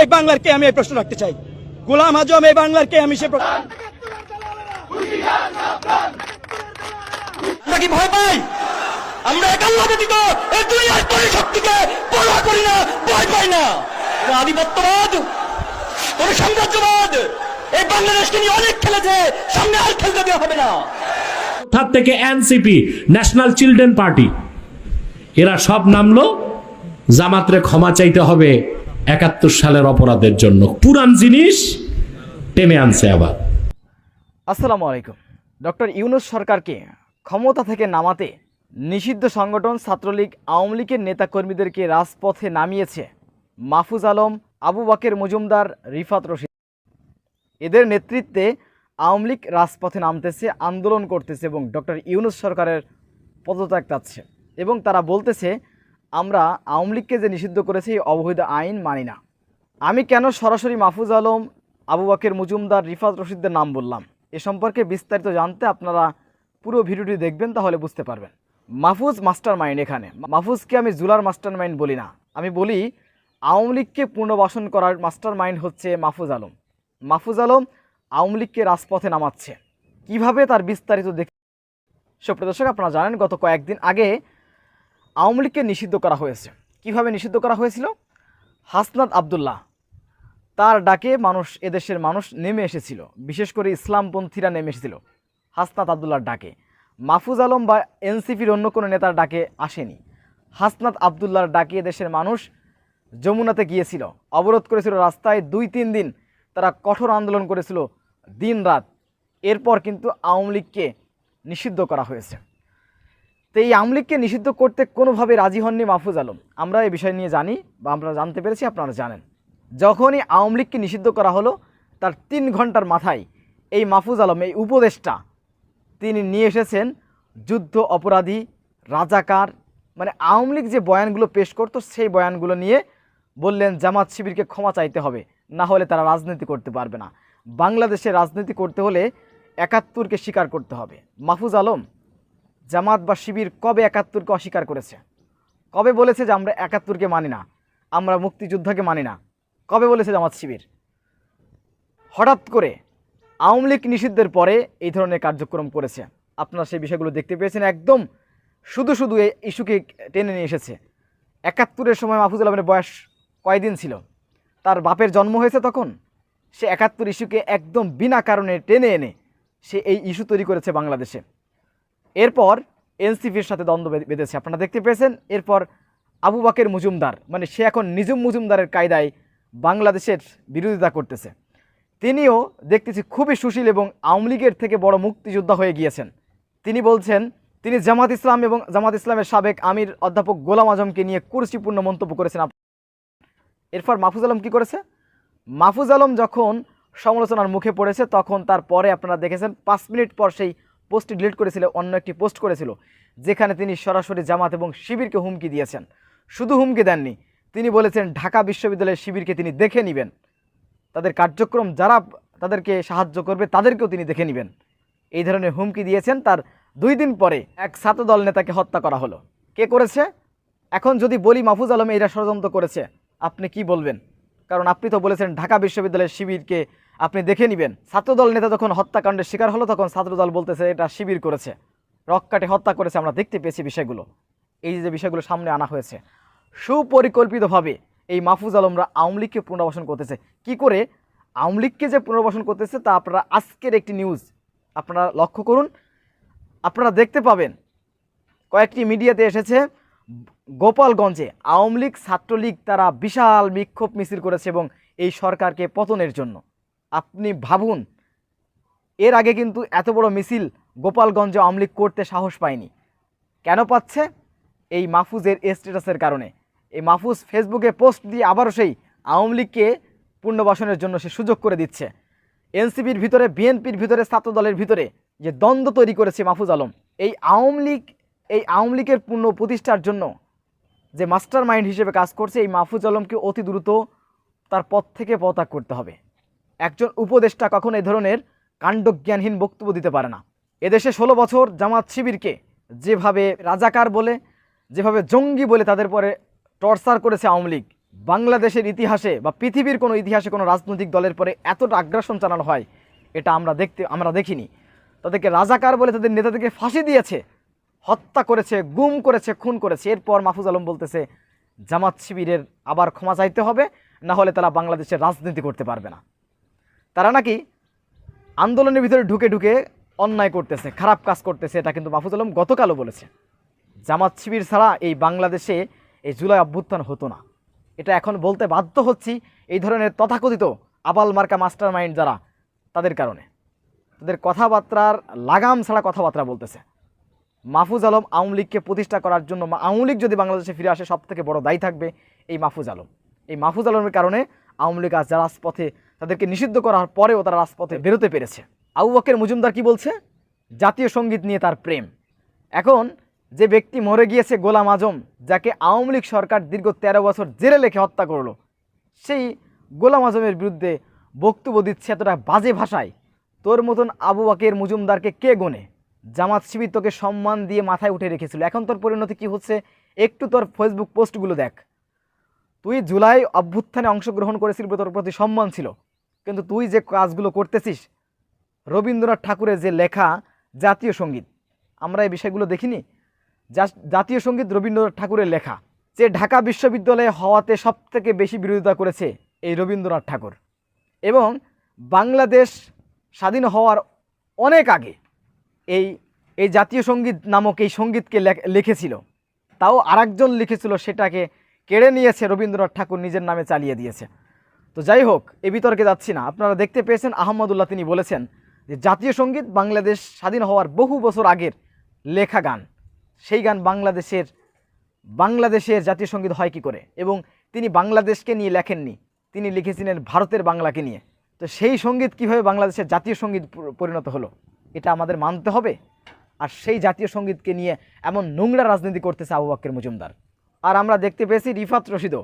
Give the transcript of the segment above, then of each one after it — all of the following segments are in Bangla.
এই বাংলার কে আমি এই প্রশ্ন রাখতে চাই? গোলাম আজম এই বাংলার কে আমি সে প্রশ্ন কি ভয় পাই? আমরা একাল্লা ব্যতীত এই পরোয়া করি না, ভয় পাই না। আধিপত্যবাদ। কোন সাম্রাজ্যবাদ! এই বাংলাদেশকে নিয়ে অনেক খেলেছে সামনে আর খেলতে দেওয়া হবে না। তার থেকে এনসিপি ন্যাশনাল চিলড্রেন পার্টি? এরা সব নামলো জামাতরে ক্ষমা চাইতে হবে একাত্তর সালের অপরাধের জন্য। পুরান জিনিস টেনে আনছে আবার। আসসালামু আলাইকুম। ডক্টর ইউনুস সরকারকে ক্ষমতা থেকে নামাতে নিষিদ্ধ সংগঠন ছাত্রলীগ আওয়ামী লীগের নেতাকর্মীদেরকে রাজপথে নামিয়েছে মাহফুজ আলম আবু বাকের মজুমদার রিফাত রশিদ। এদের নেতৃত্বে আওয়ামী লীগ রাজপথে নামতেছে, আন্দোলন করতেছে এবং ডক্টর ইউনুস সরকারের পদত্যাগ চাচ্ছে এবং তারা বলতেছে, আমরা আওয়ামী লীগকে যে নিষিদ্ধ করেছে এই অবৈধ আইন মানি না। আমি কেন সরাসরি মাহফুজ আলম, আবু বাকের মজুমদার, রিফাত রশিদদের নাম বললাম? এ সম্পর্কে বিস্তারিত জানতে আপনারা পুরো ভিডিওটি দেখবেন, তাহলে বুঝতে পারবেন। মাহফুজ মাস্টার মাইন্ড এখানে। মাহফুজকে আমি জুলার মাস্টার মাইন্ড বলি না। আমি বলি আওয়ামী লীগকে পুনর্বাসন করার মাস্টার মাইন্ড হচ্ছে মাহফুজ আলম। মাহফুজ আলম আওয়ামী লীগকে রাজপথে নামাচ্ছে। কীভাবে তার বিস্তারিত দেখ সুপ্রিয় দর্শক, আপনারা জানেন গত কয়েকদিন আগে আওয়ামী লীগকে নিষিদ্ধ করা হয়েছে। কীভাবে নিষিদ্ধ করা হয়েছিল? হাসনাত আবদুল্লাহ, তার ডাকে মানুষ, এদেশের মানুষ নেমে এসেছিল। বিশেষ করে ইসলামপন্থীরা নেমে এসেছিল হাসনাত আবদুল্লাহর ডাকে। মাহফুজ আলম বা এনসিপির অন্য কোনো নেতার ডাকে আসেনি। হাসনাত আবদুল্লাহর ডাকে এদেশের মানুষ যমুনাতে গিয়েছিল, অবরোধ করেছিল রাস্তায় দুই তিন দিন। তারা কঠোর আন্দোলন করেছিল দিন রাত। এরপর কিন্তু আওয়ামী লীগকে নিষিদ্ধ করা হয়েছে। তো এই আওয়ামী লীগকে নিষিদ্ধ করতে কোনোভাবে রাজি হননি মাহফুজ আলম। আমরা এই বিষয় নিয়ে জানি বা আমরা জানতে পেরেছি, আপনারা জানেন। যখনই আওয়ামী লীগকে নিষিদ্ধ করা হলো, তার তিন ঘণ্টার মাথায় এই মাহফুজ আলম, এই উপদেষ্টা, তিনি নিয়ে এসেছেন যুদ্ধ অপরাধী, রাজাকার মানে আওয়ামী লীগ যে বয়ানগুলো পেশ করতো, সেই বয়ানগুলো নিয়ে বললেন, জামাত শিবিরকে ক্ষমা চাইতে হবে, না হলে তারা রাজনীতি করতে পারবে না। বাংলাদেশে রাজনীতি করতে হলে একাত্তরকে স্বীকার করতে হবে। মাহফুজ আলম, জামাত বা শিবির কবে একাত্তরকে অস্বীকার করেছে? কবে বলেছে যে আমরা একাত্তরকে মানি না, আমরা মুক্তিযোদ্ধাকে মানি না? কবে বলেছে জামাত শিবির? হঠাৎ করে আওয়ামী লীগ নিষিদ্ধের পরে এই ধরনের কার্যক্রম করেছে। আপনারা সেই বিষয়গুলো দেখতে পেয়েছেন, একদম শুধু শুধু এই ইস্যুকে টেনে নিয়ে এসেছে। একাত্তরের সময় মাহফুজুল আলমের বয়স কয়দিন ছিল? তার বাপের জন্ম হয়েছে তখন? সে একাত্তর ইস্যুকে একদম বিনা কারণে টেনে এনে সে এই ইস্যু তৈরি করেছে বাংলাদেশে। এরপর এনসিপির সাথে দ্বন্দ্ব বেঁধে- বেঁধেছে। আপনারা দেখতে পেয়েছেন, এরপর আবু বাকের মজুমদার মানে সে এখন নিজুম মজুমদারের কায়দায় বাংলাদেশের বিরোধিতা করতেছে। তিনিও দেখতেছি খুবই সুশীল এবং আওয়ামী লীগের থেকে বড় মুক্তিযোদ্ধা হয়ে গিয়েছেন। তিনি বলছেন, তিনি জামাত ইসলাম এবং জামাত ইসলামের সাবেক আমির অধ্যাপক গোলাম আজমকে নিয়ে কুরসিপূর্ণ মন্তব্য করেছেন এরপর মাহফুজ আলম কী করেছে? মাহফুজ আলম যখন সমালোচনার মুখে পড়েছে, তখন তারপরে আপনারা দেখেছেন পাঁচ মিনিট পর সেই পোস্টটি ডিলিট করেছিল, অন্য একটি পোস্ট করেছিল, যেখানে তিনি সরাসরি জামাত এবং শিবিরকে হুমকি দিয়েছেন। শুধু হুমকি দেননি, তিনি বলেছেন ঢাকা বিশ্ববিদ্যালয়ের শিবিরকে তিনি দেখে নেবেন। তাদের কার্যক্রম যারা তাদেরকে সাহায্য করবে, তাদেরকেও তিনি দেখে নেবেন। এই ধরনের হুমকি দিয়েছেন তার দুই দিন পরে এক ছাত্রদল নেতাকে হত্যা করা হলো। কে করেছে? এখন যদি বলি মাহফুজ আলম এরা ষড়যন্ত্র করেছে আপনি কি বলবেন? কারণ আপনি তো বলেছেন ঢাকা বিশ্ববিদ্যালয়ের শিবিরকে আপনি দেখে নেবেন। ছাত্রদল নেতা যখন হত্যাকাণ্ডের শিকার হলো, তখন ছাত্রদল বলতেছে এটা শিবির করেছে। রক্কাটে হত্যা করেছে, আমরা দেখতে পেয়েছি বিষয়গুলো। এই যে বিষয়গুলো সামনে আনা হয়েছে, সুপরিকল্পিতভাবে এই মাহফুজ আলমরা আওয়ামী লীগকে পুনর্বাসন করতেছে। কি করে? আওয়ামী লীগকে যে পুনর্বাসন করতেছে তা আপনারা আজকের একটি নিউজ। আপনারা লক্ষ্য করুন, আপনারা দেখতে পাবেন, কয়েকটি মিডিয়াতে এসেছে গোপালগঞ্জে আওয়ামী লীগ ছাত্রলীগ তারা বিশাল বিক্ষোভ মিছিল করেছে এবং এই সরকারকে পতনের জন্য। আপনি ভাবুন, এর আগে কিন্তু এত বড় মিছিল গোপালগঞ্জে আওয়ামী লীগ করতে সাহস পায়নি। কেন পাচ্ছে? এই মাহফুজের স্ট্যাটাসের কারণে। এই মাহফুজ ফেসবুকে পোস্ট দিয়ে আবারও সেই আওয়ামী লীগকে পুনর্বাসনের জন্য সে সুযোগ করে দিচ্ছে। এনসিপির ভিতরে, বিএনপির ভিতরে, ছাত্রদলের ভিতরে যে দ্বন্দ্ব তৈরি করেছে মাহফুজ আলম, এই আওয়ামী লীগ, এই আওয়ামী লীগের পূর্ণ প্রতিষ্ঠার জন্য যে মাস্টার মাইন্ড হিসেবে কাজ করছে এই মাহফুজ আলমকে অতি দ্রুত তার পথ থেকে পদত্যাগ করতে হবে। একজন উপদেষ্টা কখনো এ ধরনের কাণ্ডজ্ঞানহীন বক্তব্য দিতে পারে না। এদেশে ষোলো বছর জামাত শিবিরকে যেভাবে রাজাকার বলে, যেভাবে জঙ্গি বলে তাদের পরে টর্চার করেছে আওয়ামী লীগ, বাংলাদেশের ইতিহাসে বা পৃথিবীর কোনো ইতিহাসে কোনো রাজনৈতিক দলের পরে এতটা আগ্রাসন চালানো হয়, এটা আমরা দেখতে, আমরা দেখিনি। তাদেরকে রাজাকার বলে তাদের নেতাদেরকে ফাঁসি দিয়েছে হত্যা করেছে, গুম করেছে, খুন করেছে। এরপর মাহফুজ আলম বলতেছে, জামাত শিবিরের আবার ক্ষমা চাইতে হবে, না হলে তারা বাংলাদেশের রাজনীতি করতে পারবে না। তারা নাকি আন্দোলনের ভিতরে ঢুকে ঢুকে অন্যায় করতেছে, খারাপ কাজ করতেছে, এটা কিন্তু মাহফুজ আলম গতকালও বলেছে। জামাত শিবির ছাড়া এই বাংলাদেশে এই জুলাই অভ্যুত্থান হতো না। এটা এখন বলতে বাধ্য হচ্ছি এই ধরনের তথাকথিত আবাল মার্কা মাস্টার মাইন্ড যারা, তাদের কারণে। তাদের কথাবার্তার লাগাম ছাড়া কথাবার্তা বলতেছে। মাহফুজ আলম আওয়ামী লীগকে প্রতিষ্ঠা করার জন্য আওয়ামী লীগ যদি বাংলাদেশে ফিরে আসে সব থেকে বড় দায়ী থাকবে এই মাহফুজ আলম। এই মাহফুজ আলমের কারণে আওয়ামী লীগ আজ রাজপথে তাদেরকে নিষিদ্ধ করার পরেও তারা রাজপথে বেরোতে পেরেছে। আবু বকের মজুমদার কি বলছে? জাতীয় সংগীত নিয়ে তার প্রেম। এখন যে ব্যক্তি মরে গিয়েছে গোলাম আজম, যাকে আওয়ামী লীগ সরকার দীর্ঘ তেরো বছর জেলে লেখে হত্যা করল, সেই গোলাম আজমের বিরুদ্ধে বক্তব্য দিচ্ছে এতটা বাজে ভাষায়। তোর মতন আবু বাকের মজুমদারকে কে গোনে? জামাত শিবির তোকে সম্মান দিয়ে মাথায় উঠে রেখেছিল। এখন তোর পরিণতি কি হচ্ছে? একটু তোর ফেসবুক পোস্টগুলো দেখ। তুই জুলাই অভ্যুত্থানে অংশগ্রহণ করেছিলি তোর প্রতি সম্মান ছিল। কিন্তু তুই যে কাজগুলো করতেছিস, রবীন্দ্রনাথ ঠাকুরের যে লেখা, জাতীয় সংগীত, আমরা এই বিষয়গুলো দেখিনি। জাতীয় সংগীত রবীন্দ্রনাথ ঠাকুরের লেখা, যে ঢাকা বিশ্ববিদ্যালয়ে হওয়াতে সব থেকে বেশি বিরোধিতা করেছে এই রবীন্দ্রনাথ ঠাকুর। এবং বাংলাদেশ স্বাধীন হওয়ার অনেক আগে এই এই জাতীয় সংগীত নামক এই সঙ্গীতকে লেখ- লিখেছিল। তাও আরেকজন লিখেছিল সেটাকে কেড়ে নিয়েছে রবীন্দ্রনাথ ঠাকুর, নিজের নামে চালিয়ে দিয়েছে। তো যাই হোক, এ বিতর্কে যাচ্ছি না। আপনারা দেখতে পেয়েছেন আহমদুল্লাহ তিনি বলেছেন যে জাতীয় সংগীত বাংলাদেশ স্বাধীন হওয়ার বহু বছর আগের লেখা গান। সেই গান বাংলাদেশের বাংলাদেশের জাতীয় সংগীত হয় কি করে? এবং তিনি বাংলাদেশকে নিয়ে লেখেননি। তিনি লিখেছিলেন ভারতের বাংলাকে নিয়ে। তো সেই সংগীত কীভাবে বাংলাদেশের জাতীয় সংগীত পরিণত হলো? এটা আমাদের মানতে হবে। আর সেই জাতীয় সঙ্গীতকে নিয়ে এমন নোংরা রাজনীতি করতেছে আবু বাক্কের মজুমদার। আর আমরা দেখতে পেয়েছি রিফাত রশিদও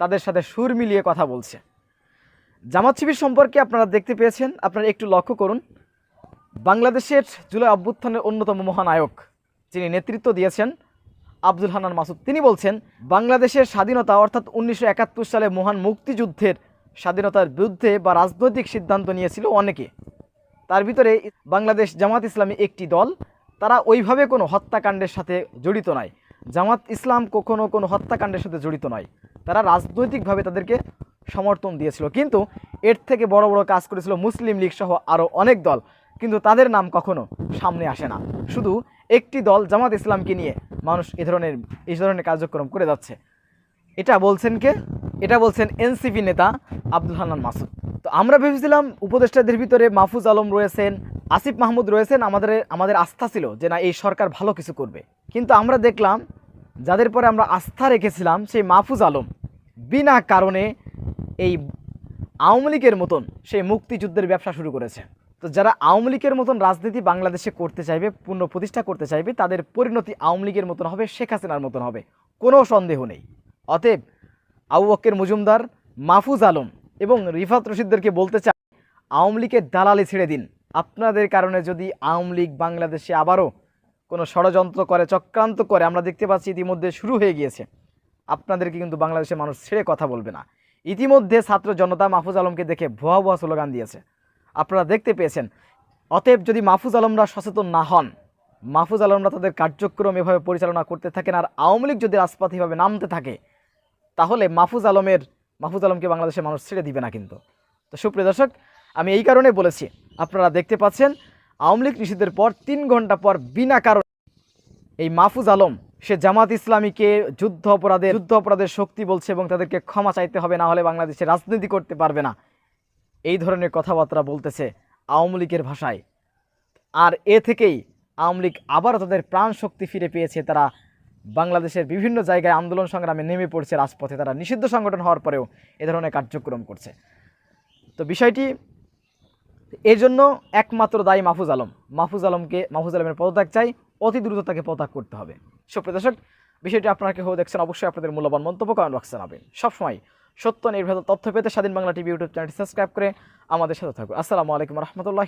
তাদের সাথে সুর মিলিয়ে কথা বলছে। জামাত শিবির সম্পর্কে আপনারা দেখতে পেয়েছেন, আপনারা একটু লক্ষ্য করুন। বাংলাদেশের জুলাই অভ্যুত্থানের অন্যতম মহানায়ক যিনি নেতৃত্ব দিয়েছেন, আব্দুল হান্নান মাসুদ, তিনি বলছেন, বাংলাদেশের স্বাধীনতা অর্থাৎ উনিশশো একাত্তর সালে মহান মুক্তিযুদ্ধের স্বাধীনতার বিরুদ্ধে বা রাজনৈতিক সিদ্ধান্ত নিয়েছিল অনেকে। তার ভিতরে বাংলাদেশ জামাত ইসলামী একটি দল। তারা ওইভাবে কোনো হত্যাকাণ্ডের সাথে জড়িত নয়। জামাত ইসলাম কখনো কোনো হত্যাকাণ্ডের সাথে জড়িত নয়। তারা রাজনৈতিকভাবে তাদেরকে সমর্থন দিয়েছিল। কিন্তু এর থেকে বড় বড় কাজ করেছিল মুসলিম লীগ সহ আরও অনেক দল। কিন্তু তাদের নাম কখনো সামনে আসে না। শুধু একটি দল জামাত ইসলামকে নিয়ে মানুষ এ ধরনের, এই ধরনের কার্যক্রম করে যাচ্ছে। এটা বলছেন কে? এটা বলছেন এনসিপি নেতা আব্দুল হান্নান মাসুদ। আমরা ভেবেছিলাম উপদেষ্টাদের ভিতরে মাহফুজ আলম রয়েছেন, আসিফ মাহমুদ রয়েছেন, আমাদের আমাদের আস্থা ছিল যে না, এই সরকার ভালো কিছু করবে। কিন্তু আমরা দেখলাম, যাদের পরে আমরা আস্থা রেখেছিলাম, সেই মাহফুজ আলম বিনা কারণে এই আওয়ামী লীগের মতন সেই মুক্তিযুদ্ধের ব্যবসা শুরু করেছে। তো যারা আওয়ামী লীগের মতন রাজনীতি বাংলাদেশে করতে চাইবে পুনঃ প্রতিষ্ঠা করতে চাইবে, তাদের পরিণতি আওয়ামী লীগের মতন হবে, শেখ হাসিনার মতন হবে। কোনো সন্দেহ নেই। অতএব আবু বক্কের মজুমদার, মাহফুজ আলম এবং রিফাত রশিদদেরকে বলতে চাই, আওয়ামী লীগের দালালি ছেড়ে দিন। আপনাদের কারণে যদি আওয়ামী লীগ বাংলাদেশে আবারও কোনো ষড়যন্ত্র করে, চক্রান্ত করে, আমরা দেখতে পাচ্ছি ইতিমধ্যে শুরু হয়ে গিয়েছে। আপনাদেরকে কিন্তু বাংলাদেশের মানুষ ছেড়ে কথা বলবে না। ইতিমধ্যে ছাত্র জনতা মাহফুজ আলমকে দেখে ভুয়া ভুয়া স্লোগান দিয়েছে। আপনারা দেখতে পেয়েছেন, অতএব যদি মাহফুজ আলমরা সচেতন না হন, মাহফুজ আলমরা তাদের কার্যক্রম এভাবে পরিচালনা করতে থাকেন আর আওয়ামী লীগ যদি রাজপথে এভাবে নামতে থাকে, তাহলে মাহফুজ আলমের মাহফুজ আলমকে বাংলাদেশের মানুষ ছেড়ে দিবে না কিন্তু। তো সুপ্রিয় দর্শক, আমি এই কারণে বলেছি, আপনারা দেখতে পাচ্ছেন, আওয়ামী লীগ নিষিদ্ধের পর তিন ঘণ্টা পর বিনা কারণ এই মাহফুজ আলম, সে জামাত ইসলামীকে যুদ্ধ অপরাধের যুদ্ধ অপরাধের শক্তি বলছে এবং তাদেরকে ক্ষমা চাইতে হবে, না হলে বাংলাদেশে রাজনীতি করতে পারবে না। এই ধরনের কথাবার্তা বলতেছে আওয়ামী লীগের ভাষায়। আর এ থেকেই আওয়ামী লীগ আবারও তাদের প্রাণ শক্তি ফিরে পেয়েছে, তারা বাংলাদেশের বিভিন্ন জায়গায় আন্দোলন সংগ্রামে নেমে পড়ছে রাজপথে। তারা নিষিদ্ধ সংগঠন হওয়ার পরেও এ ধরনের কার্যক্রম করছে। তো বিষয়টি এর জন্য একমাত্র দায়ী মাহফুজ আলম। মাহফুজ আলমকে, মাহফুজ আলমের পদত্যাগ চাই। অতি দ্রুত তাকে পদত্যাগ করতে হবে। সুপ্রিয় দর্শক, বিষয়টি আপনারা কেউ দেখছেন, অবশ্যই আপনাদের মূল্যবান মন্তব্য কমেন্ট বক্সে জানাবেন। সবসময় সত্য নির্ভেদ তথ্য পেতে স্বাধীন বাংলা টিভি ইউটিউব চ্যানেলটি সাবস্ক্রাইব করে আমাদের সাথে থাকুন। আসসালামু আলাইকুম রহমতুল্লাহ